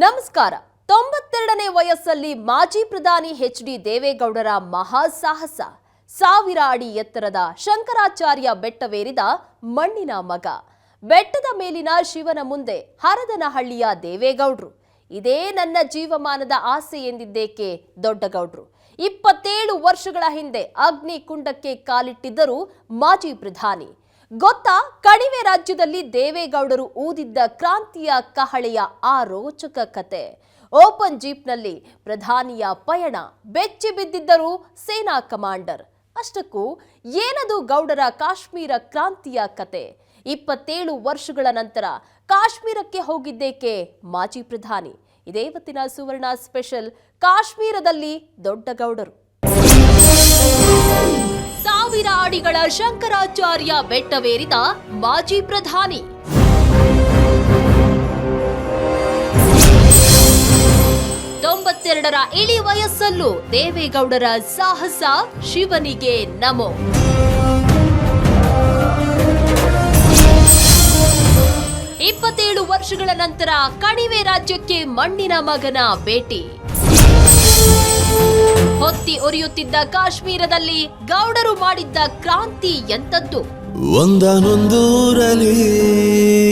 ನಮಸ್ಕಾರ. ತೊಂಬತ್ತೆರಡನೇ ವಯಸ್ಸಲ್ಲಿ ಮಾಜಿ ಪ್ರಧಾನಿ ಎಚ್ ಡಿ ದೇವೇಗೌಡರ ಮಹಾ ಸಾಹಸ ಸಾವಿರ ಅಡಿ ಎತ್ತರದ ಶಂಕರಾಚಾರ್ಯ ಬೆಟ್ಟವೇರಿದ ಮಣ್ಣಿನ ಮಗ. ಬೆಟ್ಟದ ಮೇಲಿನ ಶಿವನ ಮುಂದೆ ಹರದನಹಳ್ಳಿಯ ದೇವೇಗೌಡರು. ಇದೇ ನನ್ನ ಜೀವಮಾನದ ಆಸೆ ಎಂದಿದ್ದೇಕೆ ದೊಡ್ಡಗೌಡರು. ಇಪ್ಪತ್ತೇಳು ವರ್ಷಗಳ ಹಿಂದೆ ಅಗ್ನಿ ಕುಂಡಕ್ಕೆ ಕಾಲಿಟ್ಟಿದ್ದರು ಮಾಜಿ ಪ್ರಧಾನಿ. ಗೊತ್ತಾ ಕಣಿವೆ ರಾಜ್ಯದಲ್ಲಿ ದೇವೇಗೌಡರು ಊದಿದ್ದ ಕ್ರಾಂತಿಯ ಕಹಳೆಯ ಆ ರೋಚಕ ಕತೆ. ಓಪನ್ ಜೀಪ್ನಲ್ಲಿ ಪ್ರಧಾನಿಯ ಪಯಣ, ಬೆಚ್ಚಿ ಬಿದ್ದಿದ್ದರು ಸೇನಾ ಕಮಾಂಡರ್. ಅಷ್ಟಕ್ಕೂ ಏನದು ಗೌಡರ ಕಾಶ್ಮೀರ ಕ್ರಾಂತಿಯ ಕತೆ? ಇಪ್ಪತ್ತೇಳು ವರ್ಷಗಳ ನಂತರ ಕಾಶ್ಮೀರಕ್ಕೆ ಹೋಗಿದ್ದೇಕೆ ಮಾಜಿ ಪ್ರಧಾನಿ? ಇದೇ ಇವತ್ತಿನ ಸುವರ್ಣ ಸ್ಪೆಷಲ್, ಕಾಶ್ಮೀರದಲ್ಲಿ ದೊಡ್ಡ ಗೌಡರು. ಸಾವಿರ ಅಡಿಗಳ ಶಂಕರಾಚಾರ್ಯ ಬೆಟ್ಟವೇರಿದ ಮಾಜಿ ಪ್ರಧಾನಿ. ತೊಂಬತ್ತೆರಡರ ಇಳಿ ವಯಸ್ಸಲ್ಲೂ ದೇವೇಗೌಡರ ಸಾಹಸ ಶಿವನಿಗೆ ನಮೋ. ಇಪ್ಪತ್ತೇಳು ವರ್ಷಗಳ ನಂತರ ಕಣಿವೆ ರಾಜ್ಯಕ್ಕೆ ಮಣ್ಣಿನ ಮಗನ ಭೇಟಿ. ಹೊತ್ತಿ ಉರಿಯುತ್ತಿದ್ದ ಕಾಶ್ಮೀರದಲ್ಲಿ ಗೌಡರು ಮಾಡಿದ್ದ ಕ್ರಾಂತಿ ಎಂತದ್ದು ಒಂದನೊಂದೂರಲ್ಲಿ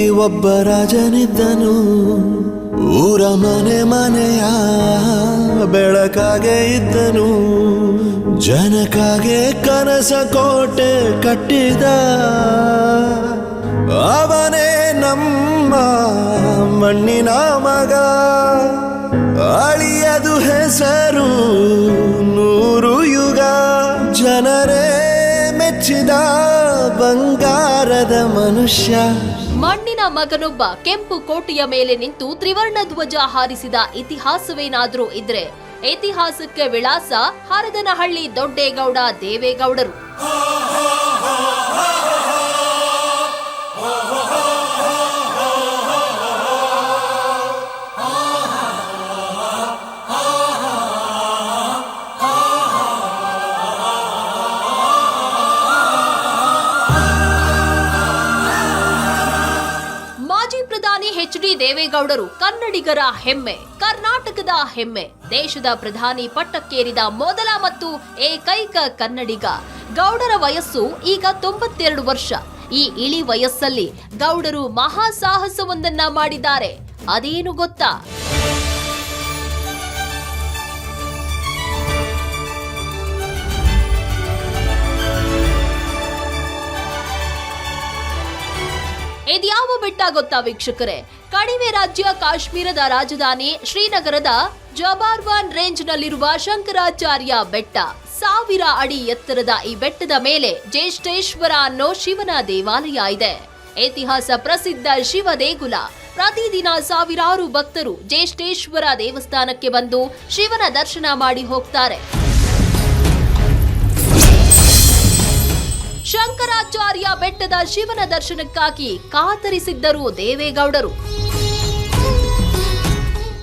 ಒಬ್ಬ ರಾಜನಿದ್ದನು. ಊರ ಮನೆ ಮನೆಯ ಬೆಳಕಾಗೆ ಇದ್ದನು. ಜನಕಾಗೆ ಕನಸ ಕೋಟೆ ಕಟ್ಟಿದ ಅವನೇ ನಮ್ಮ ಮಣ್ಣಿನ ಮಗ. ಮನುಷ್ಯ. ಮಣ್ಣಿನ ಮಗನೊಬ್ಬ ಕೆಂಪು ಕೋಟೆಯ ಮೇಲೆ ನಿಂತು ತ್ರಿವರ್ಣ ಧ್ವಜ ಹಾರಿಸಿದ ಇತಿಹಾಸವೇನಾದ್ರೂ ಇದ್ರೆ ಇತಿಹಾಸಕ್ಕೆ ವಿಳಾಸ ಹರದನಹಳ್ಳಿ ದೊಡ್ಡೇಗೌಡ ದೇವೇಗೌಡರು. ಡಿ ದೇವೇಗೌಡರು ಕನ್ನಡಿಗರ ಹೆಮ್ಮೆ, ಕರ್ನಾಟಕದ ಹೆಮ್ಮೆ. ದೇಶದ ಪ್ರಧಾನಿ ಪಟ್ಟಕ್ಕೇರಿದ ಮೊದಲ ಮತ್ತು ಏಕೈಕ ಕನ್ನಡಿಗ. ಗೌಡರ ವಯಸ್ಸು ಈಗ ತೊಂಬತ್ತೆರಡು ವರ್ಷ. ಈ ಇಳಿ ವಯಸ್ಸಲ್ಲಿ ಗೌಡರು ಮಹಾ ಸಾಹಸವೊಂದನ್ನ ಮಾಡಿದ್ದಾರೆ. ಅದೇನು ಗೊತ್ತಾ? ಇದ್ಯಾವ ಬೆಟ್ಟ ಗೊತ್ತಾ ವೀಕ್ಷಕರೇ? ಕಣಿವೆ ರಾಜ್ಯ ಕಾಶ್ಮೀರದ ರಾಜಧಾನಿ ಶ್ರೀನಗರದ ಜಬಾರ್ವಾನ್ ರೇಂಜ್ ನಲ್ಲಿರುವ ಶಂಕರಾಚಾರ್ಯ ಬೆಟ್ಟ. ಸಾವಿರ ಅಡಿ ಎತ್ತರದ ಈ ಬೆಟ್ಟದ ಮೇಲೆ ಜ್ಯೇಷ್ಠೇಶ್ವರ ಅನ್ನೋ ಶಿವನ ದೇವಾಲಯ ಇದೆ. ಇತಿಹಾಸ ಪ್ರಸಿದ್ಧ ಶಿವ ದೇಗುಲ. ಪ್ರತಿದಿನ ಸಾವಿರಾರು ಭಕ್ತರು ಜ್ಯೇಷ್ಠೇಶ್ವರ ದೇವಸ್ಥಾನಕ್ಕೆ ಬಂದು ಶಿವನ ದರ್ಶನ ಮಾಡಿ ಹೋಗ್ತಾರೆ. ಶಂಕರಾಚಾರ್ಯ ಬೆಟ್ಟದ ಶಿವನ ದರ್ಶನಕ್ಕಾಗಿ ಕಾತರಿಸಿದ್ದರು ದೇವೇಗೌಡರು.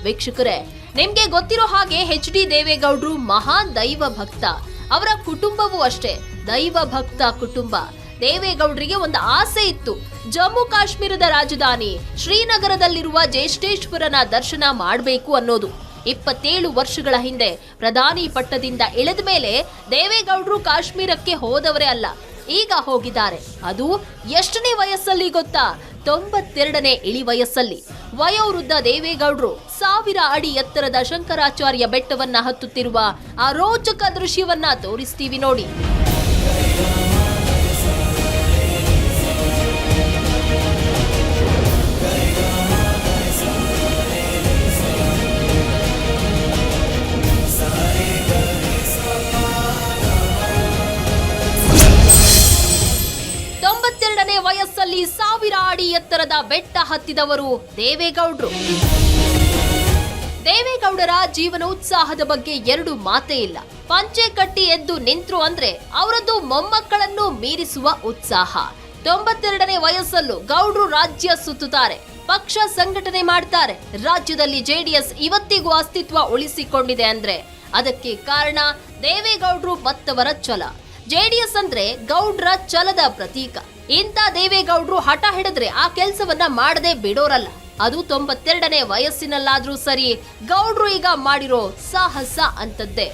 ವೀಕ್ಷಕರೇ, ನಿಮ್ಗೆ ಗೊತ್ತಿರೋ ಹಾಗೆ ಎಚ್ ಡಿ ದೇವೇಗೌಡರು ಮಹಾನ್ ದೈವ ಭಕ್ತ. ಅವರ ಕುಟುಂಬವೂ ಅಷ್ಟೇ, ದೈವ ಭಕ್ತ ಕುಟುಂಬ. ದೇವೇಗೌಡರಿಗೆ ಒಂದು ಆಸೆ ಇತ್ತು. ಜಮ್ಮು ಕಾಶ್ಮೀರದ ರಾಜಧಾನಿ ಶ್ರೀನಗರದಲ್ಲಿರುವ ಜ್ಯೇಷ್ಠೇಶ್ವರನ ದರ್ಶನ ಮಾಡಬೇಕು ಅನ್ನೋದು. ಇಪ್ಪತ್ತೇಳು ವರ್ಷಗಳ ಹಿಂದೆ ಪ್ರಧಾನಿ ಪಟ್ಟದಿಂದ ಇಳಿದ ಮೇಲೆ ದೇವೇಗೌಡರು ಕಾಶ್ಮೀರಕ್ಕೆ ಹೋದವರೇ ಅಲ್ಲ. ಈಗ ಹೋಗಿದ್ದಾರೆ. ಅದು ಎಷ್ಟನೇ ವಯಸ್ಸಲ್ಲಿ ಗೊತ್ತಾ? ತೊಂಬತ್ತೆರಡನೇ ಇಳಿ ವಯಸ್ಸಲ್ಲಿ. ವಯೋವೃದ್ಧ ದೇವೇಗೌಡರು ಸಾವಿರ ಅಡಿ ಎತ್ತರದ ಶಂಕರಾಚಾರ್ಯ ಬೆಟ್ಟವನ್ನ ಹತ್ತುತ್ತಿರುವ ಆ ರೋಚಕ ದೃಶ್ಯವನ್ನ ತೋರಿಸ್ತೀವಿ ನೋಡಿ. ಅಡಿ ಎತ್ತರದ ಬೆಟ್ಟ ಹತ್ತಿದವರು ದೇವೇಗೌಡರು. ದೇವೇಗೌಡರ ಜೀವನೋತ್ಸಾಹದ ಬಗ್ಗೆ ಎರಡು ಮಾತೇ ಇಲ್ಲ. ಪಂಚೆ ಕಟ್ಟಿ ಎದ್ದು ನಿಂತ್ರು ಅಂದ್ರೆ ಅವರದ್ದು ಮೊಮ್ಮಕ್ಕಳನ್ನು ಮೀರಿಸುವ ಉತ್ಸಾಹ. ತೊಂಬತ್ತೆರಡನೇ ವಯಸ್ಸಲ್ಲೂ ಗೌಡ್ರು ರಾಜ್ಯ ಸುತ್ತುತ್ತಾರೆ. ಪಕ್ಷ ಸಂಘಟನೆ ಮಾಡ್ತಾರೆ. ರಾಜ್ಯದಲ್ಲಿ ಜೆಡಿಎಸ್ ಇವತ್ತಿಗೂ ಅಸ್ತಿತ್ವ ಉಳಿಸಿಕೊಂಡಿದೆ ಅಂದ್ರೆ ಅದಕ್ಕೆ ಕಾರಣ ದೇವೇಗೌಡರು ಮತ್ತವರ ಛಲ. ಜೆಡಿಎಸ್ ಅಂದ್ರೆ ಗೌಡ್ರ ಛಲದ ಪ್ರತೀಕ. ಇಂಥ ದೇವೇಗೌಡರು ಹಠ ಹಿಡಿದ್ರೆ ಆ ಕೆಲಸವನ್ನ ಮಾಡದೆ ಬಿಡೋರಲ್ಲ. ಅದು ತೊಂಬತ್ತೆರಡನೇ ವಯಸ್ಸಿನಲ್ಲಾದ್ರೂ ಸರಿ, ಗೌಡ್ರು ಈಗ ಮಾಡಿರೋ ಸಾಹಸ ಅಂತದ್ದೇ.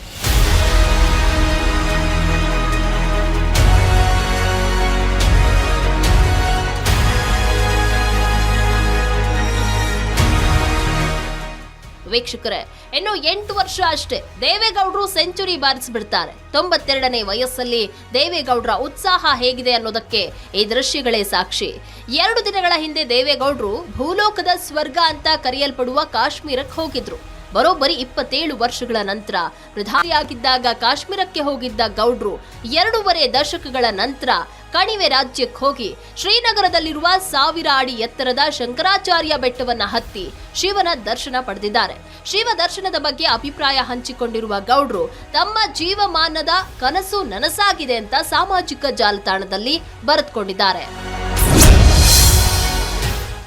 ವೀಕ್ಷಕರೇ ಇನ್ನು ಎಂಟು ವರ್ಷ ಅಷ್ಟೇ ದೇವೇಗೌಡರು ಸೆಂಚುರಿ ಬಾರಿಸಿಬಿಡ್ತಾರೆ. ತೊಂಬತ್ತೆರಡನೇ ವಯಸ್ಸಲ್ಲಿ ದೇವೇಗೌಡರ ಉತ್ಸಾಹ ಹೇಗಿದೆ ಅನ್ನೋದಕ್ಕೆ ಈ ದೃಶ್ಯಗಳೇ ಸಾಕ್ಷಿ. ಎರಡು ದಿನಗಳ ಹಿಂದೆ ದೇವೇಗೌಡರು ಭೂಲೋಕದ ಸ್ವರ್ಗ ಅಂತ ಕರೆಯಲ್ಪಡುವ ಕಾಶ್ಮೀರಕ್ಕೆ ಹೋಗಿದ್ರು. ಬರೋಬ್ಬರಿ ಇಪ್ಪತ್ತೇಳು ವರ್ಷಗಳ ನಂತರ ಪ್ರಧಾನಿಯಾಗಿದ್ದಾಗ ಕಾಶ್ಮೀರಕ್ಕೆ ಹೋಗಿದ್ದ ಗೌಡ್ರು ಎರಡೂವರೆ ದಶಕಗಳ ನಂತರ ಕಣಿವೆ ರಾಜ್ಯಕ್ಕೆ ಹೋಗಿ ಶ್ರೀನಗರದಲ್ಲಿರುವ ಸಾವಿರ ಅಡಿ ಎತ್ತರದ ಶಂಕರಾಚಾರ್ಯ ಬೆಟ್ಟವನ್ನ ಹತ್ತಿ ಶಿವನ ದರ್ಶನ ಪಡೆದಿದ್ದಾರೆ. ಶಿವ ದರ್ಶನದ ಬಗ್ಗೆ ಅಭಿಪ್ರಾಯ ಹಂಚಿಕೊಂಡಿರುವ ಗೌಡ್ರು, ತಮ್ಮ ಜೀವಮಾನದ ಕನಸು ನನಸಾಗಿದೆ ಅಂತ ಸಾಮಾಜಿಕ ಜಾಲತಾಣದಲ್ಲಿ ಬರೆದುಕೊಂಡಿದ್ದಾರೆ.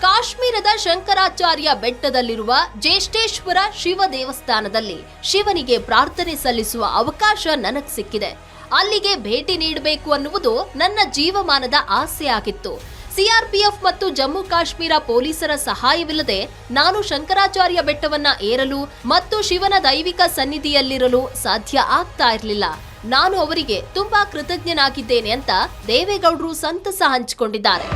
ಕಾಶ್ಮೀರದ ಶಂಕರಾಚಾರ್ಯ ಬೆಟ್ಟದಲ್ಲಿರುವ ಜ್ಯೇಷ್ಠೇಶ್ವರ ಶಿವ ದೇವಸ್ಥಾನದಲ್ಲಿ ಶಿವನಿಗೆ ಪ್ರಾರ್ಥನೆ ಸಲ್ಲಿಸುವ ಅವಕಾಶ ನನಗೆ ಸಿಕ್ಕಿದೆ. ಅಲ್ಲಿಗೆ ಭೇಟಿ ನೀಡಬೇಕು ಅನ್ನುವುದು ನನ್ನ ಜೀವಮಾನದ ಆಸೆ ಆಗಿತ್ತು. ಸಿಆರ್ಪಿಎಫ್ ಮತ್ತು ಜಮ್ಮು ಕಾಶ್ಮೀರ ಪೊಲೀಸರ ಸಹಾಯವಿಲ್ಲದೆ ನಾನು ಶಂಕರಾಚಾರ್ಯ ಬೆಟ್ಟವನ್ನ ಏರಲು ಮತ್ತು ಶಿವನ ದೈವಿಕ ಸನ್ನಿಧಿಯಲ್ಲಿರಲು ಸಾಧ್ಯ ಆಗ್ತಾ ಇರಲಿಲ್ಲ. ನಾನು ಅವರಿಗೆ ತುಂಬಾ ಕೃತಜ್ಞನಾಗಿದ್ದೇನೆ ಅಂತ ದೇವೇಗೌಡರು ಸಂತಸ ಹಂಚಿಕೊಂಡಿದ್ದಾರೆ.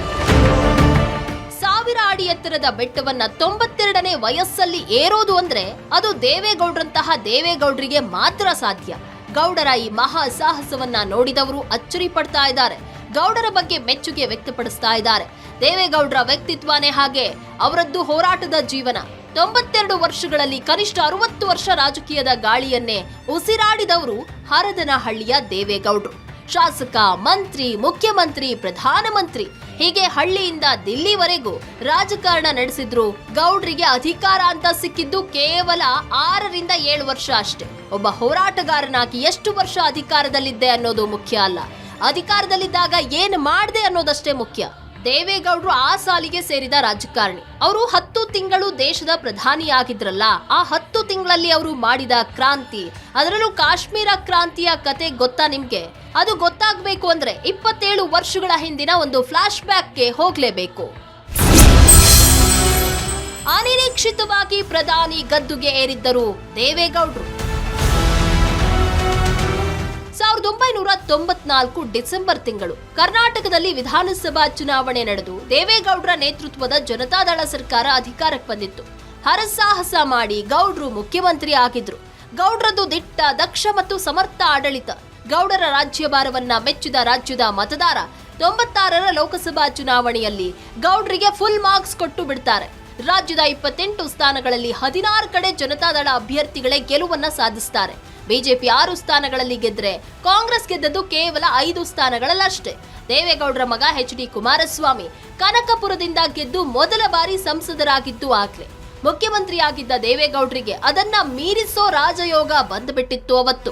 ಸಾವಿರ ಅಡಿ ಎತ್ತರದ ಬೆಟ್ಟವನ್ನ ತೊಂಬತ್ತೆರಡನೇ ವಯಸ್ಸಲ್ಲಿ ಏರೋದು ಅಂದ್ರೆ ಅದು ದೇವೇಗೌಡ್ರಂತಹ ದೇವೇಗೌಡರಿಗೆ ಮಾತ್ರ ಸಾಧ್ಯ. ಗೌಡರ ಈ ಮಹಾ ಸಾಹಸವನ್ನ ನೋಡಿದವರು ಅಚ್ಚರಿ ಪಡ್ತಾ ಇದ್ದಾರೆ. ಗೌಡರ ಬಗ್ಗೆ ಮೆಚ್ಚುಗೆ ವ್ಯಕ್ತಪಡಿಸ್ತಾ ಇದ್ದಾರೆ. ದೇವೇಗೌಡರ ವ್ಯಕ್ತಿತ್ವನೇ ಹಾಗೆ ಅವರದ್ದು ಹೋರಾಟದ ಜೀವನ. ತೊಂಬತ್ತೆರಡು ವರ್ಷಗಳಲ್ಲಿ ಕನಿಷ್ಠ ಅರವತ್ತು ವರ್ಷ ರಾಜಕೀಯದ ಗಾಳಿಯನ್ನೇ ಉಸಿರಾಡಿದವರು ಹರದನಹಳ್ಳಿಯ ದೇವೇಗೌಡರು. ಶಾಸಕ, ಮಂತ್ರಿ, ಮುಖ್ಯಮಂತ್ರಿ, ಪ್ರಧಾನಮಂತ್ರಿ ಹೀಗೆ ಹಳ್ಳಿಯಿಂದ ದಿಲ್ಲಿವರೆಗೂ ರಾಜಕಾರಣ ನಡೆಸಿದ್ರು. ಗೌಡ್ರಿಗೆ ಅಧಿಕಾರ ಅಂತ ಸಿಕ್ಕಿದ್ದು ಕೇವಲ ಆರರಿಂದ ಏಳು ವರ್ಷ ಅಷ್ಟೇ. ಒಬ್ಬ ಹೋರಾಟಗಾರನಾಗಿ ಎಷ್ಟು ವರ್ಷ ಅಧಿಕಾರದಲ್ಲಿದ್ದೆ ಅನ್ನೋದು ಮುಖ್ಯ ಅಲ್ಲ. ಅಧಿಕಾರದಲ್ಲಿದ್ದಾಗ ಏನು ಮಾಡಿದೆ ಅನ್ನೋದಷ್ಟೇ ಮುಖ್ಯ. ದೇವೇಗೌಡರು ಆ ಸಾಲಿಗೆ ಸೇರಿದ ರಾಜಕಾರಣಿ. ಅವರು ಹತ್ತು ತಿಂಗಳು ದೇಶದ ಪ್ರಧಾನಿಯಾಗಿದ್ರಲ್ಲ, ಆ ಹತ್ತು ತಿಂಗಳಲ್ಲಿ ಅವರು ಮಾಡಿದ ಕ್ರಾಂತಿ, ಅದರಲ್ಲೂ ಕಾಶ್ಮೀರ ಕ್ರಾಂತಿಯ ಕತೆ ಗೊತ್ತಾ ನಿಮ್ಗೆ? ಅದು ಗೊತ್ತಾಗಬೇಕು ಅಂದ್ರೆ ಇಪ್ಪತ್ತೇಳು ವರ್ಷಗಳ ಹಿಂದಿನ ಒಂದು ಫ್ಲಾಶ್ ಬ್ಯಾಕ್ಗೆ ಹೋಗ್ಲೇಬೇಕು. ಅನಿರೀಕ್ಷಿತವಾಗಿ ಪ್ರಧಾನಿ ಗದ್ದುಗೆ ಏರಿದ್ದರು ದೇವೇಗೌಡರು ಸಾವಿರದ ಒಂಬೈನೂರ ತೊಂಬತ್ನಾಲ್ಕು ಡಿಸೆಂಬರ್ ತಿಂಗಳು ಕರ್ನಾಟಕದಲ್ಲಿ ವಿಧಾನಸಭಾ ಚುನಾವಣೆ ನಡೆದು ದೇವೇಗೌಡರ ನೇತೃತ್ವದ ಜನತಾದಳ ಸರ್ಕಾರ ಅಧಿಕಾರಕ್ಕೆ ಬಂದಿತ್ತು. ಹರಸಾಹಸ ಮಾಡಿ ಗೌಡ್ರು ಮುಖ್ಯಮಂತ್ರಿ ಆಗಿದ್ರು. ಗೌಡ್ರದ್ದು ದಿಟ್ಟ, ದಕ್ಷ ಮತ್ತು ಸಮರ್ಥ ಆಡಳಿತ. ಗೌಡರ ರಾಜ್ಯಭಾರವನ್ನ ಮೆಚ್ಚಿದ ರಾಜ್ಯದ ಮತದಾರ ತೊಂಬತ್ತಾರರ ಲೋಕಸಭಾ ಚುನಾವಣೆಯಲ್ಲಿ ಗೌಡ್ರಿಗೆ ಫುಲ್ ಮಾರ್ಕ್ಸ್ ಕೊಟ್ಟು ಬಿಡ್ತಾರೆ. ರಾಜ್ಯದ ಇಪ್ಪತ್ತೆಂಟು ಸ್ಥಾನಗಳಲ್ಲಿ ಹದಿನಾರು ಕಡೆ ಜನತಾದಳ ಅಭ್ಯರ್ಥಿಗಳೇ ಗೆಲುವನ್ನ ಸಾಧಿಸ್ತಾರೆ. ಬಿಜೆಪಿ ಆರು ಸ್ಥಾನಗಳಲ್ಲಿ ಗೆದ್ರೆ ಕಾಂಗ್ರೆಸ್ ಗೆದ್ದದ್ದು ಕೇವಲ ಐದು ಸ್ಥಾನಗಳಲ್ಲಷ್ಟೇ. ದೇವೇಗೌಡರ ಮಗ ಎಚ್ ಡಿ ಕುಮಾರಸ್ವಾಮಿ ಕನಕಪುರದಿಂದ ಗೆದ್ದು ಮೊದಲ ಬಾರಿ ಸಂಸದರಾಗಿದ್ದು ಆಗ್ಲೇ. ಮುಖ್ಯಮಂತ್ರಿಯಾಗಿದ್ದ ದೇವೇಗೌಡರಿಗೆ ಅದನ್ನ ಮೀರಿಸೋ ರಾಜಯೋಗ ಬಂದ್ಬಿಟ್ಟಿತ್ತು ಅವತ್ತು.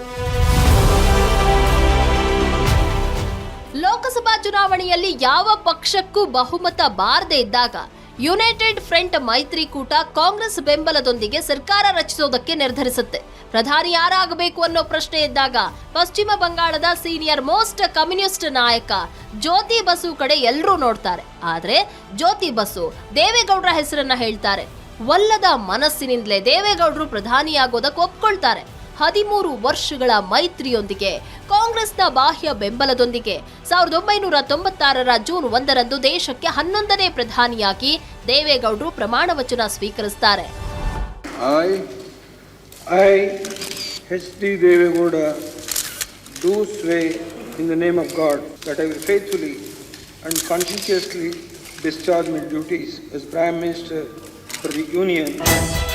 ಲೋಕಸಭಾ ಚುನಾವಣೆಯಲ್ಲಿ ಯಾವ ಪಕ್ಷಕ್ಕೂ ಬಹುಮತ ಬಾರದೇ ಇದ್ದಾಗ ಯುನೈಟೆಡ್ ಫ್ರಂಟ್ ಮೈತ್ರಿಕೂಟ ಕಾಂಗ್ರೆಸ್ ಬೆಂಬಲದೊಂದಿಗೆ ಸರ್ಕಾರ ರಚಿಸೋದಕ್ಕೆ ನಿರ್ಧರಿಸುತ್ತೆ. ಪ್ರಧಾನಿ ಯಾರಾಗಬೇಕು ಅನ್ನೋ ಪ್ರಶ್ನೆ ಇದ್ದಾಗ ಪಶ್ಚಿಮ ಬಂಗಾಳದ ಸೀನಿಯರ್ ಮೋಸ್ಟ್ ಕಮ್ಯುನಿಸ್ಟ್ ನಾಯಕ ಜ್ಯೋತಿ ಬಸು ಕಡೆ ಎಲ್ಲರೂ ನೋಡ್ತಾರೆ. ಆದ್ರೆ ಜ್ಯೋತಿ ಬಸು ದೇವೇಗೌಡರ ಹೆಸರನ್ನ ಹೇಳ್ತಾರೆ. ಒಲ್ಲದ ಮನಸ್ಸಿನಿಂದಲೇ ದೇವೇಗೌಡರು ಪ್ರಧಾನಿಯಾಗೋದಕ್ಕೆ ಒಪ್ಕೊಳ್ತಾರೆ. ಹದಿಮೂರು ವರ್ಷಗಳ ಮೈತ್ರಿಯೊಂದಿಗೆ ಕಾಂಗ್ರೆಸ್ನ ಬಾಹ್ಯ ಬೆಂಬಲದೊಂದಿಗೆ ಸಾವಿರದ ಒಂಬೈನೂರ ತೊಂಬತ್ತಾರರ ಜೂನ್ ಒಂದರಂದು ದೇಶಕ್ಕೆ ಹನ್ನೊಂದನೇ ಪ್ರಧಾನಿಯಾಗಿ ದೇವೇಗೌಡರು ಪ್ರಮಾಣ ವಚನ ಸ್ವೀಕರಿಸುತ್ತಾರೆ And conscientiously discharge my duties as Prime Minister for the Union. Uh-huh.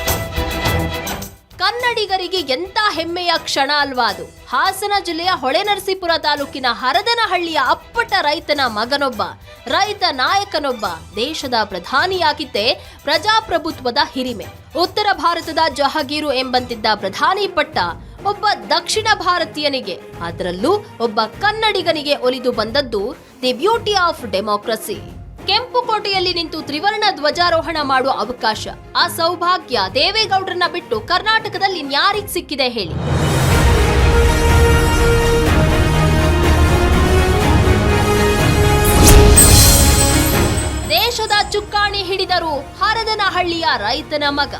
ಕನ್ನಡಿಗರಿಗೆ ಎಂತ ಹೆಮ್ಮೆಯ ಕ್ಷಣ ಅಲ್ವಾ ಅದು? ಹಾಸನ ಜಿಲ್ಲೆಯ ಹೊಳೆನರಸೀಪುರ ತಾಲೂಕಿನ ಹರದನಹಳ್ಳಿಯ ಅಪ್ಪಟ ರೈತನ ಮಗನೊಬ್ಬ, ರೈತ ನಾಯಕನೊಬ್ಬ, ದೇಶದ ಪ್ರಧಾನಿಯಾಗಿದ್ದೇ ಪ್ರಜಾಪ್ರಭುತ್ವದ ಹಿರಿಮೆ. ಉತ್ತರ ಭಾರತದ ಜಹಗೀರು ಎಂಬಂತಿದ್ದ ಪ್ರಧಾನಿ ಪಟ್ಟ ಒಬ್ಬ ದಕ್ಷಿಣ ಭಾರತೀಯನಿಗೆ, ಅದರಲ್ಲೂ ಒಬ್ಬ ಕನ್ನಡಿಗನಿಗೆ ಒಲಿದು ಬಂದದ್ದು ದಿ ಬ್ಯೂಟಿ ಆಫ್ ಡೆಮೋಕ್ರಸಿ. ಕೆಂಪು ಕೋಟೆಯಲ್ಲಿ ನಿಂತು ತ್ರಿವರ್ಣ ಧ್ವಜಾರೋಹಣ ಮಾಡುವ ಅವಕಾಶ. ಆ ಸೌಭಾಗ್ಯ ದೇವೇಗೌಡರನ್ನ ಬಿಟ್ಟು ಕರ್ನಾಟಕದಲ್ಲಿ ನ್ಯಾರಿಗೆ ಸಿಕ್ಕಿದೆ ಹೇಳಿ. ದೇಶದ ಚುಕ್ಕಾಣಿ ಹಿಡಿದರು ಹರದನಹಳ್ಳಿಯ ರೈತನ ಮಗ.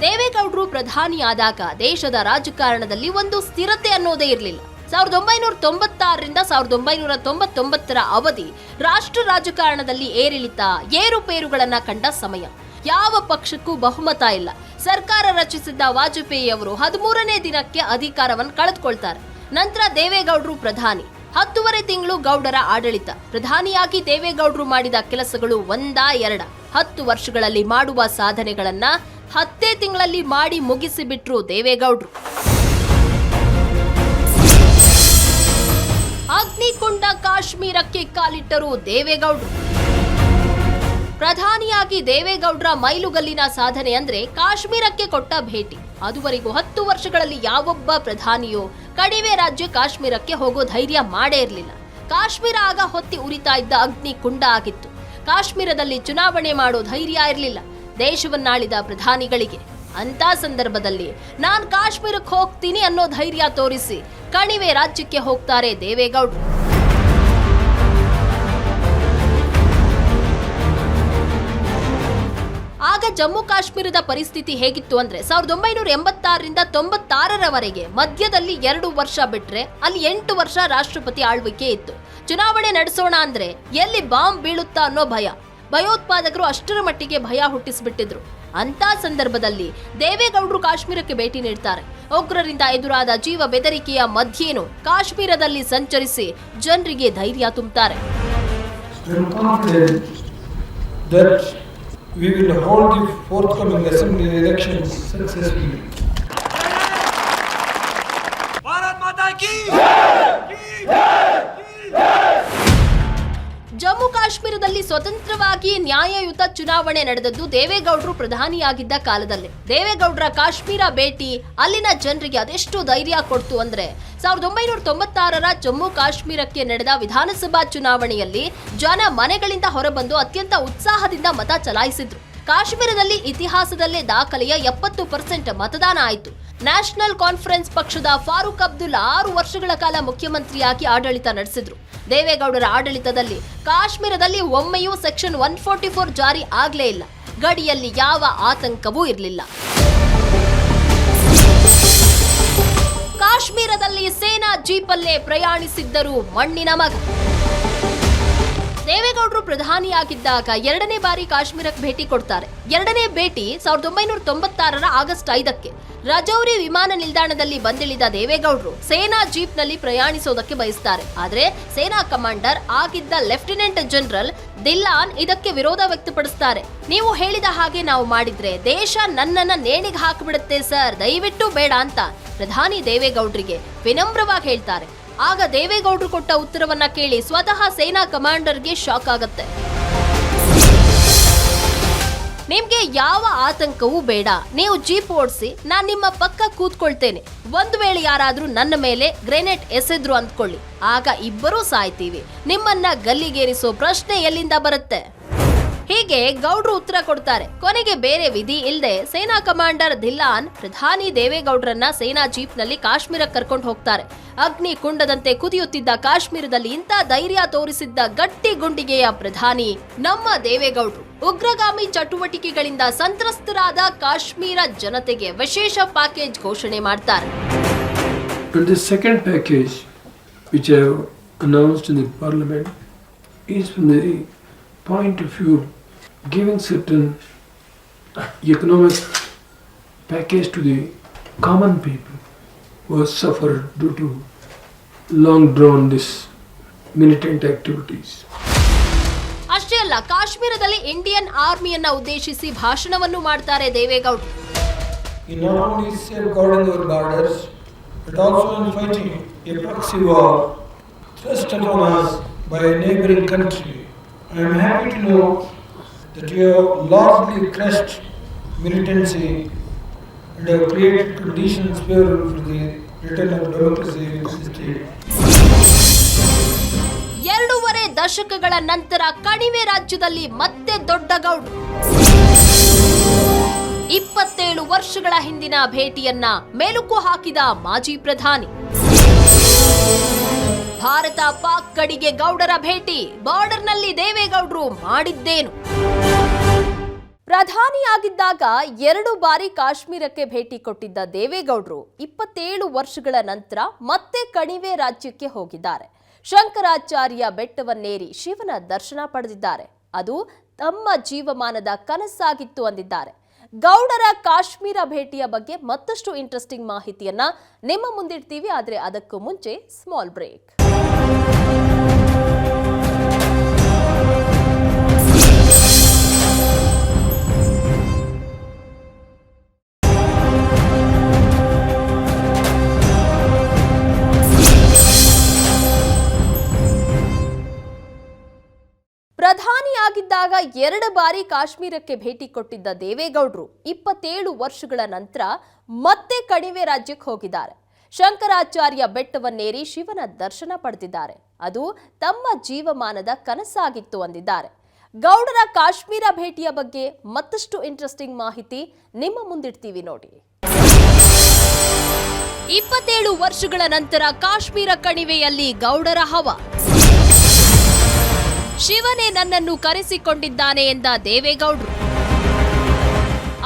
ದೇವೇಗೌಡರು ಪ್ರಧಾನಿಯಾದಾಗ ದೇಶದ ರಾಜಕಾರಣದಲ್ಲಿ ಒಂದು ಸ್ಥಿರತೆ ಅನ್ನೋದೇ ಇರಲಿಲ್ಲ. ಸಾವಿರದ ಒಂಬೈನೂರ ತೊಂಬತ್ತಾರರಿಂದ ಸಾವಿರದ ಒಂಬೈನೂರ ತೊಂಬತ್ತೊಂಬತ್ತರ ಅವಧಿ ರಾಷ್ಟ್ರ ರಾಜಕಾರಣದಲ್ಲಿ ಏರಿಳಿತ ಏರುಪೇರುಗಳನ್ನ ಕಂಡ ಸಮಯ. ಯಾವ ಪಕ್ಷಕ್ಕೂ ಬಹುಮತ ಇಲ್ಲ. ಸರ್ಕಾರ ರಚಿಸಿದ್ದ ವಾಜಪೇಯಿ ಅವರು ಹದಿಮೂರನೇ ದಿನಕ್ಕೆ ಅಧಿಕಾರವನ್ನು ಕಳೆದುಕೊಳ್ತಾರೆ. ನಂತರ ದೇವೇಗೌಡರು ಪ್ರಧಾನಿ. ಹತ್ತುವರೆ ತಿಂಗಳು ಗೌಡರ ಆಡಳಿತ. ಪ್ರಧಾನಿಯಾಗಿ ದೇವೇಗೌಡರು ಮಾಡಿದ ಕೆಲಸಗಳು ಒಂದಾ ಎರಡ. ಹತ್ತು ವರ್ಷಗಳಲ್ಲಿ ಮಾಡುವ ಸಾಧನೆಗಳನ್ನ ಹತ್ತೇ ತಿಂಗಳಲ್ಲಿ ಮಾಡಿ ಮುಗಿಸಿಬಿಟ್ರು ದೇವೇಗೌಡರು. ಕಾಲಿಟ್ಟರು ದೇವೇಗೌಡರು. ಪ್ರಧಾನಿಯಾಗಿ ದೇವೇಗೌಡರ ಮೈಲುಗಲ್ಲಿನ ಸಾಧನೆ ಅಂದ್ರೆ ಕಾಶ್ಮೀರಕ್ಕೆ ಕೊಟ್ಟ ಭೇಟಿ. ಅದುವರೆಗೂ ಹತ್ತು ವರ್ಷಗಳಲ್ಲಿ ಯಾವೊಬ್ಬ ಪ್ರಧಾನಿಯೂ ಕಡಿಮೆ ರಾಜ್ಯ ಕಾಶ್ಮೀರಕ್ಕೆ ಹೋಗೋ ಧೈರ್ಯ ಮಾಡೇ ಇರಲಿಲ್ಲ. ಕಾಶ್ಮೀರ ಆಗ ಹೊತ್ತಿ ಉರಿತಾ ಇದ್ದ ಅಗ್ನಿ ಕುಂಡ ಆಗಿತ್ತು. ಕಾಶ್ಮೀರದಲ್ಲಿ ಚುನಾವಣೆ ಮಾಡೋ ಧೈರ್ಯ ಇರಲಿಲ್ಲ ದೇಶವನ್ನಾಳಿದ ಪ್ರಧಾನಿಗಳಿಗೆ. ಅಂತ ಸಂದರ್ಭದಲ್ಲಿ ನಾನ್ ಕಾಶ್ಮೀರಕ್ಕೆ ಹೋಗ್ತೀನಿ ಅನ್ನೋ ಧೈರ್ಯ ತೋರಿಸಿ ಕಣಿವೆ ರಾಜ್ಯಕ್ಕೆ ಹೋಗ್ತಾರೆ ದೇವೇಗೌಡರು. ಆಗ ಜಮ್ಮು ಕಾಶ್ಮೀರದ ಪರಿಸ್ಥಿತಿ ಹೇಗಿತ್ತು ಅಂದ್ರೆ ಸಾವಿರದ ಒಂಬೈನೂರ ಎಂಬತ್ತಾರರಿಂದ ತೊಂಬತ್ತಾರರವರೆಗೆ ಮಧ್ಯದಲ್ಲಿ ಎರಡು ವರ್ಷ ಬಿಟ್ರೆ ಅಲ್ಲಿ ಎಂಟು ವರ್ಷ ರಾಷ್ಟ್ರಪತಿ ಆಳ್ವಿಕೆ ಇತ್ತು. ಚುನಾವಣೆ ನಡೆಸೋಣ ಅಂದ್ರೆ ಎಲ್ಲಿ ಬಾಂಬ್ ಬೀಳುತ್ತಾ ಅನ್ನೋ ಭಯ. ಭಯೋತ್ಪಾದಕರು ಅಷ್ಟರ ಮಟ್ಟಿಗೆ ಭಯ ಹುಟ್ಟಿಸಿಬಿಟ್ಟಿದ್ರು. ಅಂತ ಸಂದರ್ಭದಲ್ಲಿ ದೇವೇಗೌಡರು ಕಾಶ್ಮೀರಕ್ಕೆ ಭೇಟಿ ನೀಡ್ತಾರೆ. ಉಗ್ರರಿಂದ ಎದುರಾದ ಜೀವ ಬೆದರಿಕೆಯ ಮಧ್ಯೇನು ಕಾಶ್ಮೀರದಲ್ಲಿ ಸಂಚರಿಸಿ ಜನರಿಗೆ ಧೈರ್ಯ ತುಂಬುತ್ತಾರೆ we will hold the forthcoming assembly elections successfully. Jammu ಕಾಶ್ಮೀರದಲ್ಲಿ ಸ್ವತಂತ್ರವಾಗಿ ನ್ಯಾಯಯುತ ಚುನಾವಣೆ ನಡೆದದ್ದು ದೇವೇಗೌಡರು ಪ್ರಧಾನಿಯಾಗಿದ್ದ ಕಾಲದಲ್ಲಿ. ದೇವೇಗೌಡರ ಕಾಶ್ಮೀರ ಭೇಟಿ ಅಲ್ಲಿನ ಜನರಿಗೆ ಅದೆಷ್ಟು ಧೈರ್ಯ ಕೊಡ್ತು ಅಂದ್ರೆ ಸಾವಿರದ ಒಂಬೈನೂರ ತೊಂಬತ್ತಾರರ ಜಮ್ಮು ಕಾಶ್ಮೀರಕ್ಕೆ ನಡೆದ ವಿಧಾನಸಭಾ ಚುನಾವಣೆಯಲ್ಲಿ ಜನ ಮನೆಗಳಿಂದ ಹೊರಬಂದು ಅತ್ಯಂತ ಉತ್ಸಾಹದಿಂದ ಮತ ಚಲಾಯಿಸಿದ್ರು. ಕಾಶ್ಮೀರದಲ್ಲಿ ಇತಿಹಾಸದಲ್ಲೇ ದಾಖಲೆಯ ಎಪ್ಪತ್ತು ಪರ್ಸೆಂಟ್ ಮತದಾನ ಆಯಿತು. ನ್ಯಾಷನಲ್ ಕಾನ್ಫರೆನ್ಸ್ ಪಕ್ಷದ ಫಾರೂಕ್ ಅಬ್ದುಲ್ ಆರು ವರ್ಷಗಳ ಕಾಲ ಮುಖ್ಯಮಂತ್ರಿಯಾಗಿ ಆಡಳಿತ ನಡೆಸಿದ್ರು. ದೇವೇಗೌಡರ ಆಡಳಿತದಲ್ಲಿ ಕಾಶ್ಮೀರದಲ್ಲಿ ಒಮ್ಮೆಯೂ ಸೆಕ್ಷನ್ ಒನ್ ಫೋರ್ಟಿ ಫೋರ್ ಜಾರಿ ಆಗಲೇ ಇಲ್ಲ. ಗಡಿಯಲ್ಲಿ ಯಾವ ಆತಂಕವೂ ಇರಲಿಲ್ಲ. ಕಾಶ್ಮೀರದಲ್ಲಿ ಸೇನಾ ಜೀಪಲ್ಲೇ ಪ್ರಯಾಣಿಸಿದ್ದರು ಮಣ್ಣಿನ ಮಗ. ದೇವೇಗೌಡರು ಪ್ರಧಾನಿಯಾಗಿದ್ದಾಗ ಎರಡನೇ ಬಾರಿ ಕಾಶ್ಮೀರಕ್ಕೆ ಭೇಟಿ ಕೊಡ್ತಾರೆ. ಎರಡನೇ ಭೇಟಿ ಸಾವಿರದ ಒಂಬೈನೂರ ತೊಂಬತ್ತಾರರ ಆಗಸ್ಟ್ ಐದಕ್ಕೆ. ರಜೌರಿ ವಿಮಾನ ನಿಲ್ದಾಣದಲ್ಲಿ ಬಂದಿಳಿದ ದೇವೇಗೌಡರು ಸೇನಾ ಜೀಪ್ನಲ್ಲಿ ಪ್ರಯಾಣಿಸೋದಕ್ಕೆ ಬಯಸ್ತಾರೆ. ಆದರೆ ಸೇನಾ ಕಮಾಂಡರ್ ಆಗಿದ್ದ ಲೆಫ್ಟಿನೆಂಟ್ ಜನರಲ್ ದಿಲ್ಲಾನ್ ಇದಕ್ಕೆ ವಿರೋಧ ವ್ಯಕ್ತಪಡಿಸ್ತಾರೆ. ನೀವು ಹೇಳಿದ ಹಾಗೆ ನಾವು ಮಾಡಿದ್ರೆ ದೇಶ ನನ್ನನ್ನ ನೇಣಿಗೆ ಹಾಕಿಬಿಡುತ್ತೆ ಸರ್. ದಯವಿಟ್ಟು ಬೇಡ ಅಂತ. ಪ್ರಧಾನಿ ದೇವೇಗೌಡರಿಗೆ ವಿನಮ್ರವಾಗಿ ಹೇಳ್ತಾರೆ. ಆಗ ದೇವೇಗೌಡರು ಕೊಟ್ಟ ಉತ್ತರವನ್ನ ಕೇಳಿ ಸ್ವತಃ ಸೇನಾ ಕಮಾಂಡರ್ಗೆ ಶಾಕ್ ಆಗುತ್ತೆ. ನಿಮ್ಗೆ ಯಾವ ಆತಂಕವೂ ಬೇಡ. ನೀವು ಜೀಪ್ ಓಡಿಸಿ, ನಾನು ನಿಮ್ಮ ಪಕ್ಕ ಕೂತ್ಕೊಳ್ತೇನೆ. ಒಂದು ವೇಳೆ ಯಾರಾದರೂ ನನ್ನ ಮೇಲೆ ಗ್ರೆನೇಡ್ ಎಸೆದ್ರು ಅಂದ್ಕೊಳ್ಳಿ. ಆಗ ಇಬ್ಬರೂ ಸಾಯ್ತೀವಿ. ನಿಮ್ಮನ್ನ ಗಲ್ಲಿಗೇರಿಸೋ ಪ್ರಶ್ನೆ ಎಲ್ಲಿಂದ ಬರುತ್ತೆ? ಹೀಗೆ ಗೌಡ್ರು ಉತ್ತರ ಕೊಡ್ತಾರೆ. ಕೊನೆಗೆ ಬೇರೆ ವಿಧಿ ಇಲ್ಲದೆ ಸೇನಾ ಕಮಾಂಡರ್ ಧಿಲ್ಲಾನ್ ಪ್ರಧಾನಿ ದೇವೇಗೌಡರನ್ನ ಸೇನಾ ಜೀಪ್ನಲ್ಲಿ ಕಾಶ್ಮೀರಕ್ಕೆ ಕರ್ಕೊಂಡು ಹೋಗ್ತಾರೆ. ಅಗ್ನಿ ಕುಂಡದಂತೆ ಕುದಿಯುತ್ತಿದ್ದ ಕಾಶ್ಮೀರದಲ್ಲಿ ಇಂಥ ಧೈರ್ಯ ತೋರಿಸಿದ್ದ ಗಟ್ಟಿ ಗುಂಡಿಗೆಯ ಪ್ರಧಾನಿ ನಮ್ಮ ದೇವೇಗೌಡರು. ಉಗ್ರಗಾಮಿ ಚಟುವಟಿಕೆಗಳಿಂದ ಸಂತ್ರಸ್ತರಾದ ಕಾಶ್ಮೀರ ಜನತೆಗೆ ವಿಶೇಷ ಪ್ಯಾಕೇಜ್ ಘೋಷಣೆ ಮಾಡ್ತಾರೆ. Point of view giving certain economic package to the common people who have suffered due to long drawn this militant activities. ಅಷ್ಟೇ ಅಲ್ಲ ಕಾಶ್ಮೀರದಲ್ಲಿ ಇಂಡಿಯನ್ ಆರ್ಮಿಯನ್ನ ಉದ್ದೇಶಿಸಿ ಭಾಷಣವನ್ನು ಮಾಡ್ತಾರೆ Deve Gowda in not only safeguarding our borders, but also in fighting a proxy war thrust upon us by a neighboring country. I am happy to know that you have largely crushed militancy and have created conditions favorable for the return of democracy in this state. ಎರಡೂವರೆ ದಶಕಗಳ ನಂತರ ಕಣಿವೆ ರಾಜ್ಯದಲ್ಲಿ ಮತ್ತೆ ದೊಡ್ಡ Gaud ಇಪ್ಪತ್ತೇಳು ವರ್ಷಗಳ ಹಿಂದಿನ ಭೇಟಿಯನ್ನ ಮೆಲುಕು ಹಾಕಿದ ಮಾಜಿ ಪ್ರಧಾನಿ ಭಾರತ ಪಾಕ್ ಗಡಿಗೆ ಗೌಡರ ಭೇಟಿ ಬಾರ್ಡರ್ನಲ್ಲಿ ದೇವೇಗೌಡರು ಮಾಡಿದ್ದೇನು ಪ್ರಧಾನಿಯಾಗಿದ್ದಾಗ ಎರಡು ಬಾರಿ ಕಾಶ್ಮೀರಕ್ಕೆ ಭೇಟಿ ಕೊಟ್ಟಿದ್ದ ದೇವೇಗೌಡರು ಇಪ್ಪತ್ತೇಳು ವರ್ಷಗಳ ನಂತರ ಮತ್ತೆ ಕಣಿವೆ ರಾಜ್ಯಕ್ಕೆ ಹೋಗಿದ್ದಾರೆ. ಶಂಕರಾಚಾರ್ಯ ಬೆಟ್ಟವನ್ನೇರಿ ಶಿವನ ದರ್ಶನ ಪಡೆದಿದ್ದಾರೆ. ಅದು ತಮ್ಮ ಜೀವಮಾನದ ಕನಸಾಗಿತ್ತು ಅಂದಿದ್ದಾರೆ. ಗೌಡರ ಕಾಶ್ಮೀರ ಭೇಟಿಯ ಬಗ್ಗೆ ಮತ್ತಷ್ಟು ಇಂಟ್ರೆಸ್ಟಿಂಗ್ ಮಾಹಿತಿಯನ್ನ ನಿಮ್ಮ ಮುಂದಿಡ್ತೀವಿ, ಆದರೆ ಅದಕ್ಕೂ ಮುಂಚೆ ಸ್ಮಾಲ್ ಬ್ರೇಕ್ ಪ್ರಧಾನಿಯಾಗಿದ್ದಾಗ ಎರಡು ಬಾರಿ ಕಾಶ್ಮೀರಕ್ಕೆ ಭೇಟಿ ಕೊಟ್ಟಿದ್ದ ದೇವೇಗೌಡರು ಇಪ್ಪತ್ತೇಳು ವರ್ಷಗಳ ನಂತರ ಮತ್ತೆ ಕಣಿವೆ ರಾಜ್ಯಕ್ಕೆ ಹೋಗಿದ್ದಾರೆ. ಶಂಕರಾಚಾರ್ಯ ಬೆಟ್ಟವನ್ನೇರಿ ಶಿವನ ದರ್ಶನ ಪಡೆದಿದ್ದಾರೆ. ಅದು ತಮ್ಮ ಜೀವಮಾನದ ಕನಸಾಗಿತ್ತು ಅಂದಿದ್ದಾರೆ. ಗೌಡರ ಕಾಶ್ಮೀರ ಭೇಟಿಯ ಬಗ್ಗೆ ಮತ್ತಷ್ಟು ಇಂಟ್ರೆಸ್ಟಿಂಗ್ ಮಾಹಿತಿ ನಿಮ್ಮ ಮುಂದಿಡ್ತೀವಿ ನೋಡಿ. ಇಪ್ಪತ್ತೇಳು ವರ್ಷಗಳ ನಂತರ ಕಾಶ್ಮೀರ ಕಣಿವೆಯಲ್ಲಿ ಗೌಡರ ಹವ. ಶಿವನೇ ನನ್ನನ್ನು ಕರೆಸಿಕೊಂಡಿದ್ದಾನೆ ಎಂದ ದೇವೇಗೌಡರು.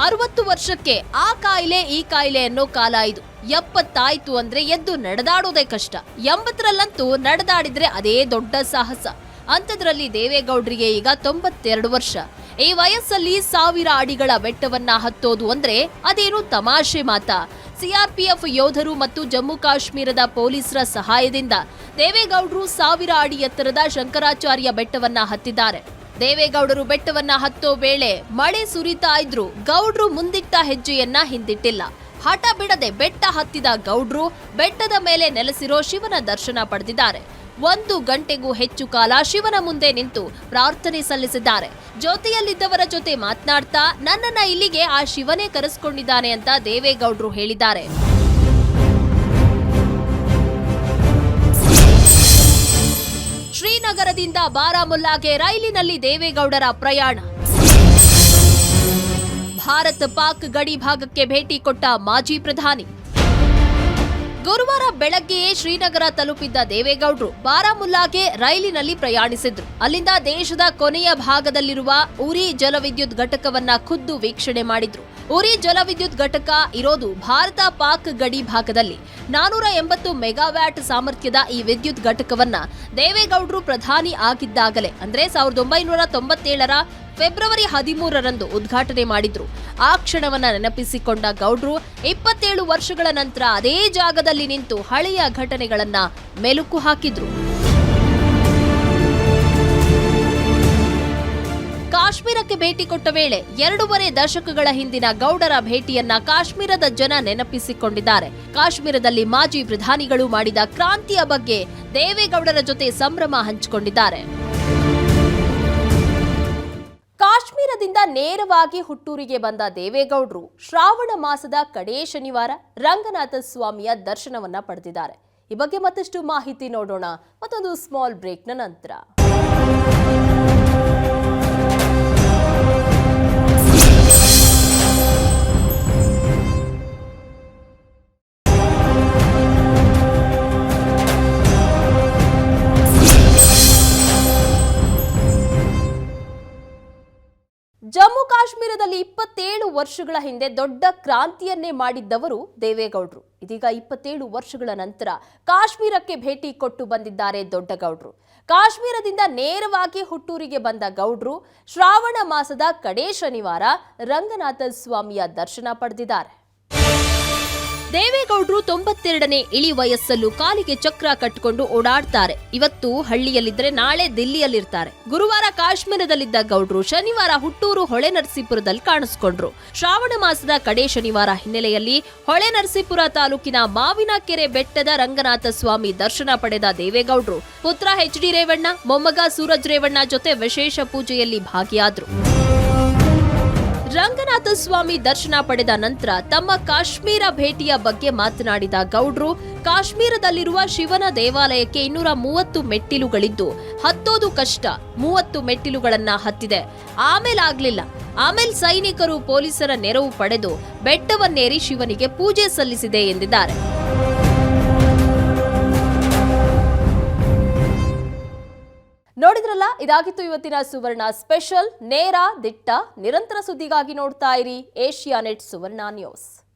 ಅರವತ್ತು ವರ್ಷಕ್ಕೆ ಆ ಕಾಯಿಲೆ, ಈ ಕಾಯಿಲೆ ಅನ್ನೋ ಕಾಲ ಇದು. ಎಪ್ಪತ್ತಾಯ್ತು ಅಂದ್ರೆ ಎದ್ದು ನಡೆದಾಡೋದೇ ಕಷ್ಟ. ಎಂಬತ್ತರಲ್ಲಂತೂ ನಡೆದಾಡಿದ್ರೆ ಅದೇ ದೊಡ್ಡ ಸಾಹಸ. ಅಂಥದ್ರಲ್ಲಿ ದೇವೇಗೌಡರಿಗೆ ಈಗ ತೊಂಬತ್ತೆರಡು ವರ್ಷ. ಈ ವಯಸ್ಸಲ್ಲಿ ಸಾವಿರ ಅಡಿಗಳ ಬೆಟ್ಟವನ್ನ ಹತ್ತೋದು ಅಂದ್ರೆ ಅದೇನು ತಮಾಷೆ ಮಾತಾ. ಸಿಆರ್ಪಿಎಫ್ ಯೋಧರು ಮತ್ತು ಜಮ್ಮು ಕಾಶ್ಮೀರದ ಪೊಲೀಸರ ಸಹಾಯದಿಂದ ದೇವೇಗೌಡರು ಸಾವಿರ ಅಡಿ ಎತ್ತರದ ಶಂಕರಾಚಾರ್ಯ ಬೆಟ್ಟವನ್ನ ಹತ್ತಿದ್ದಾರೆ. ದೇವೇಗೌಡರು ಬೆಟ್ಟವನ್ನ ಹತ್ತೋ ವೇಳೆ ಮಳೆ ಸುರಿತಾ ಇದ್ರು ಗೌಡ್ರು ಮುಂದಿಟ್ಟ ಹೆಜ್ಜೆಯನ್ನ ಹಿಂದಿಟ್ಟಿಲ್ಲ. ಹಠ ಬಿಡದೆ ಬೆಟ್ಟ ಹತ್ತಿದ ಗೌಡ್ರು ಬೆಟ್ಟದ ಮೇಲೆ ನೆಲೆಸಿರೋ ಶಿವನ ದರ್ಶನ ಪಡೆದಿದ್ದಾರೆ. ಒಂದು ಗಂಟೆಗೂ ಹೆಚ್ಚು ಕಾಲ ಶಿವನ ಮುಂದೆ ನಿಂತು ಪ್ರಾರ್ಥನೆ ಸಲ್ಲಿಸಿದ್ದಾರೆ. ಜೊತೆಯಲ್ಲಿದ್ದವರ ಜೊತೆ ಮಾತನಾಡ್ತಾ ನನ್ನನ್ನ ಇಲ್ಲಿಗೆ ಆ ಶಿವನೇ ಕರೆಸ್ಕೊಂಡಿದ್ದಾನೆ ಅಂತ ದೇವೇಗೌಡರು ಹೇಳಿದ್ದಾರೆ. ಶ್ರೀನಗರದಿಂದ ಬಾರಾಮುಲ್ಲಾಗೆ ರೈಲಿನಲ್ಲಿ ದೇವೇಗೌಡರ ಪ್ರಯಾಣ. ಭಾರತ ಪಾಕ್ ಗಡಿ ಭಾಗಕ್ಕೆ ಭೇಟಿ ಕೊಟ್ಟ ಮಾಜಿ ಪ್ರಧಾನಿ. ಗುರುವಾರ ಬೆಳಗ್ಗೆಯೇ ಶ್ರೀನಗರ ತಲುಪಿದ್ದ ದೇವೇಗೌಡರು ಬಾರಾಮುಲ್ಲಾಗೆ ರೈಲಿನಲ್ಲಿ ಪ್ರಯಾಣಿಸಿದ್ರು. ಅಲ್ಲಿಂದ ದೇಶದ ಕೊನೆಯ ಭಾಗದಲ್ಲಿರುವ ಉರಿ ಜಲವಿದ್ಯುತ್ ಘಟಕವನ್ನ ಖುದ್ದು ವೀಕ್ಷಣೆ ಮಾಡಿದ್ರು. ಉರಿ ಜಲವಿದ್ಯುತ್ ಘಟಕ ಇರೋದು ಭಾರತ ಪಾಕ್ ಗಡಿ ಭಾಗದಲ್ಲಿ. ನಾನೂರ ಎಂಬತ್ತು ಮೆಗಾವ್ಯಾಟ್ ಸಾಮರ್ಥ್ಯದ ಈ ವಿದ್ಯುತ್ ಘಟಕವನ್ನ ದೇವೇಗೌಡರು ಪ್ರಧಾನಿ ಆಗಿದ್ದಾಗಲೇ, ಅಂದ್ರೆ ಸಾವಿರದ ಒಂಬೈನೂರ ತೊಂಬತ್ತೇಳರ ಫೆಬ್ರವರಿ ಹದಿಮೂರರಂದು ಉದ್ಘಾಟನೆ ಮಾಡಿದ್ರು. ಆ ಕ್ಷಣವನ್ನ ನೆನಪಿಸಿಕೊಂಡ ಗೌಡ್ರು, ಇಪ್ಪತ್ತೇಳು ವರ್ಷಗಳ ನಂತರ ಅದೇ ಜಾಗದಲ್ಲಿ ನಿಂತು ಹಳೆಯ ಘಟನೆಗಳನ್ನ ಮೆಲುಕು ಹಾಕಿದ್ರು. ಕಾಶ್ಮೀರಕ್ಕೆ ಭೇಟಿ ಕೊಟ್ಟ ವೇಳೆ ಎರಡೂವರೆ ದಶಕಗಳ ಹಿಂದಿನ ಗೌಡರ ಭೇಟಿಯನ್ನ ಕಾಶ್ಮೀರದ ಜನ ನೆನಪಿಸಿಕೊಂಡಿದ್ದಾರೆ. ಕಾಶ್ಮೀರದಲ್ಲಿ ಮಾಜಿ ಪ್ರಧಾನಿಗಳು ಮಾಡಿದ ಕ್ರಾಂತಿಯ ಬಗ್ಗೆ ದೇವೇಗೌಡರ ಜೊತೆ ಸಂಭ್ರಮ ಹಂಚಿಕೊಂಡಿದ್ದಾರೆ. ಕಾಶ್ಮೀರದಿಂದ ನೇರವಾಗಿ ಹುಟ್ಟೂರಿಗೆ ಬಂದ ದೇವೇಗೌಡರು ಶ್ರಾವಣ ಮಾಸದ ಕಡೇ ಶನಿವಾರ ರಂಗನಾಥ ಸ್ವಾಮಿಯ ದರ್ಶನವನ್ನ ಪಡೆದಿದ್ದಾರೆ. ಈ ಬಗ್ಗೆ ಮತ್ತಷ್ಟು ಮಾಹಿತಿ ನೋಡೋಣ. ಮತ್ತೊಂದು ಸ್ಮಾಲ್ ಬ್ರೇಕ್ನ ನಂತರ. ಜಮ್ಮು ಕಾಶ್ಮೀರದಲ್ಲಿ ಇಪ್ಪತ್ತೇಳು ವರ್ಷಗಳ ಹಿಂದೆ ದೊಡ್ಡ ಕ್ರಾಂತಿಯನ್ನೇ ಮಾಡಿದ್ದವರು ದೇವೇಗೌಡರು. ಇದೀಗ ಇಪ್ಪತ್ತೇಳು ವರ್ಷಗಳ ನಂತರ ಕಾಶ್ಮೀರಕ್ಕೆ ಭೇಟಿ ಕೊಟ್ಟು ಬಂದಿದ್ದಾರೆ ದೊಡ್ಡಗೌಡ್ರು. ಕಾಶ್ಮೀರದಿಂದ ನೇರವಾಗಿ ಹುಟ್ಟೂರಿಗೆ ಬಂದ ಗೌಡ್ರು ಶ್ರಾವಣ ಮಾಸದ ಕಡೇ ಶನಿವಾರ ರಂಗನಾಥ ಸ್ವಾಮಿಯ ದರ್ಶನ ಪಡೆದಿದ್ದಾರೆ. ದೇವೇಗೌಡರು ತೊಂಬತ್ತೆರಡನೇ ಇಳಿ ವಯಸ್ಸಲ್ಲೂ ಕಾಲಿಗೆ ಚಕ್ರ ಕಟ್ಟಿಕೊಂಡು ಓಡಾಡ್ತಾರೆ. ಇವತ್ತು ಹಳ್ಳಿಯಲ್ಲಿದ್ರೆ ನಾಳೆ ದಿಲ್ಲಿಯಲ್ಲಿರ್ತಾರೆ. ಗುರುವಾರ ಕಾಶ್ಮೀರದಲ್ಲಿದ್ದ ಗೌಡ್ರು ಶನಿವಾರ ಹುಟ್ಟೂರು ಹೊಳೆ ನರಸೀಪುರದಲ್ಲಿ ಕಾಣಿಸ್ಕೊಂಡ್ರು. ಶ್ರಾವಣ ಮಾಸದ ಕಡೆ ಶನಿವಾರ ಹಿನ್ನೆಲೆಯಲ್ಲಿ ಹೊಳೆ ನರಸೀಪುರ ತಾಲೂಕಿನ ಮಾವಿನಕೆರೆ ಬೆಟ್ಟದ ರಂಗನಾಥ ಸ್ವಾಮಿ ದರ್ಶನ ಪಡೆದ ದೇವೇಗೌಡರು ಪುತ್ರ ಎಚ್ ಡಿ ರೇವಣ್ಣ, ಮೊಮ್ಮಗ ಸೂರಜ್ ರೇವಣ್ಣ ಜೊತೆ ವಿಶೇಷ ಪೂಜೆಯಲ್ಲಿ ಭಾಗಿಯಾದ್ರು. ರಂಗನಾಥ ಸ್ವಾಮಿ ದರ್ಶನ ಪಡೆದ ನಂತರ ತಮ್ಮ ಕಾಶ್ಮೀರ ಭೇಟಿಯ ಬಗ್ಗೆ ಮಾತನಾಡಿದ ಗೌಡ್ರು, ಕಾಶ್ಮೀರದಲ್ಲಿರುವ ಶಿವನ ದೇವಾಲಯಕ್ಕೆ ಇನ್ನೂರ ಮೂವತ್ತು ಮೆಟ್ಟಿಲುಗಳಿದ್ದು ಹತ್ತೋದು ಕಷ್ಟ, ಮೂವತ್ತು ಮೆಟ್ಟಿಲುಗಳನ್ನ ಹತ್ತಿದೆ. ಆಮೇಲಾಗ್ಲಿಲ್ಲ ಆಮೇಲೆ ಸೈನಿಕರು ಪೊಲೀಸರ ನೆರವು ಪಡೆದು ಬೆಟ್ಟವನ್ನೇರಿ ಶಿವನಿಗೆ ಪೂಜೆ ಸಲ್ಲಿಸಿದೆ ಎಂದಿದ್ದಾರೆ. ನೋಡಿದ್ರಲ್ಲ, ಇದಾಗಿತ್ತು ಇವತ್ತಿನ ಸುವರ್ಣ ಸ್ಪೆಷಲ್ ನೇರ ದಿಟ್ಟ ನಿರಂತರ ಸುದ್ದಿಗಾಗಿ ನೋಡ್ತಾ ಇರಿ ಏಷ್ಯಾ ನೆಟ್ ಸುವರ್ಣ ನ್ಯೂಸ್.